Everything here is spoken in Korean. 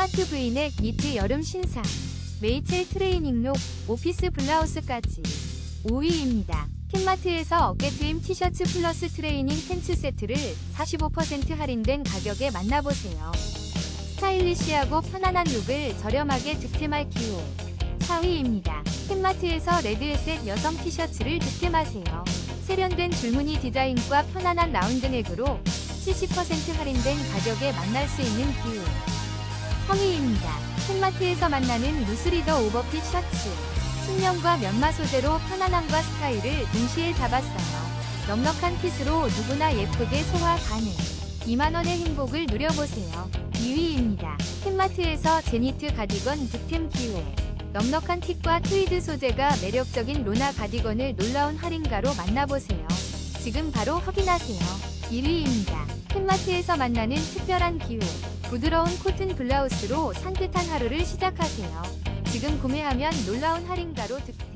캔마트 브이넥 니트 여름 신상 메이첼 트레이닝룩 오피스 블라우스까지 5위입니다. 캔마트에서 어깨 트임 티셔츠 플러스 트레이닝 팬츠 세트를 45% 할인된 가격에 만나보세요. 스타일리시하고 편안한 룩을 저렴하게 득템할 기회 4위입니다. 캔마트에서 레드에셋 여성 티셔츠를 득템하세요. 세련된 줄무늬 디자인과 편안한 라운드 넥으로 70% 할인된 가격에 만날 수 있는 기회 3위입니다. 캔마트에서 만나는 루스리더 오버핏 셔츠 신명과 면마 소재로 편안함과 스타일을 동시에 잡았어요. 넉넉한 핏으로 누구나 예쁘게 소화 가능 2만원의 행복을 누려보세요. 2위입니다. 캔마트에서 제니트 가디건 득템 기회 넉넉한 핏과 트위드 소재가 매력적인 로나 가디건을 놀라운 할인가로 만나보세요. 지금 바로 확인하세요. 1위입니다. 캔마트에서 만나는 특별한 기회. 부드러운 코튼 블라우스로 산뜻한 하루를 시작하세요. 지금 구매하면 놀라운 할인가로 득템.